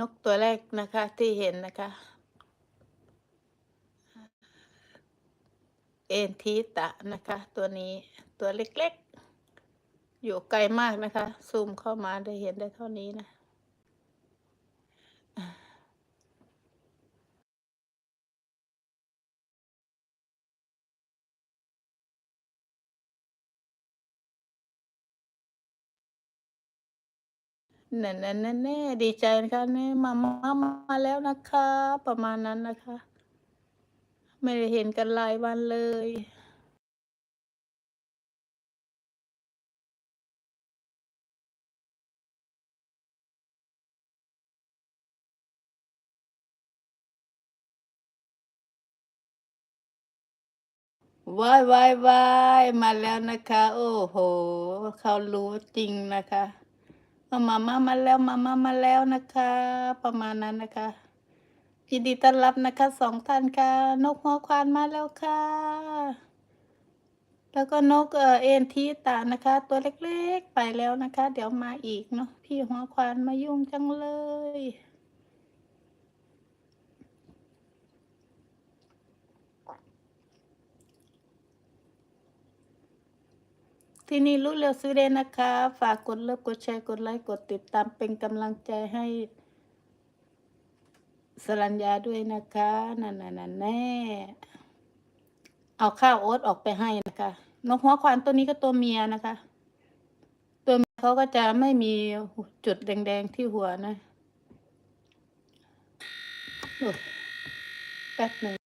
นกตัวแรกนะคะที่เห็นนะคะ เอนทีตะนะคะ ตัวนี้ตัวเล็กๆ อยู่ไกลมากนะคะ ซูมเข้ามาได้เห็นได้เท่านี้นะ แน่แน่แน่แน่ดีใจนะคะนี่มามามาแล้วนะคะ ประมาณนั้นนะคะ ไม่ได้เห็นกันหลายวันเลยว้ายว้ายวายมาแล้วนะคะ โอ้โห เขารู้จริงนะคะ เอามาม่ามาแล้วมาม่ามาแล้วนะคะ ประมาณนั้นนะคะยินดีต้อนรับนะคะสองท่านค่ะ นกหัวควานมาแล้วค่ะ แล้วก็นกเออเอ็นทีตานะคะ ตัวเล็กๆไปแล้วนะคะ เดี๋ยวมาอีกเนาะพี่หัวควานมายุ่งจังเลย ที่นี่รู้เร็วซื้อได้นะคะ ฝากกดเลิฟกดแชร์กดไลค์กดติดตามเป็นกำลังใจให้สรัญญาด้วยนะคะนั่นนั่นแน่เอาข้าวโอ๊ตออกไปให้นะคะนกหัวควานตัวนี้ก็ตัวเมียนะคะ ตัวเมียเขาก็จะไม่มีจุดแดงๆที่หัวนะแป๊บหนึ่ง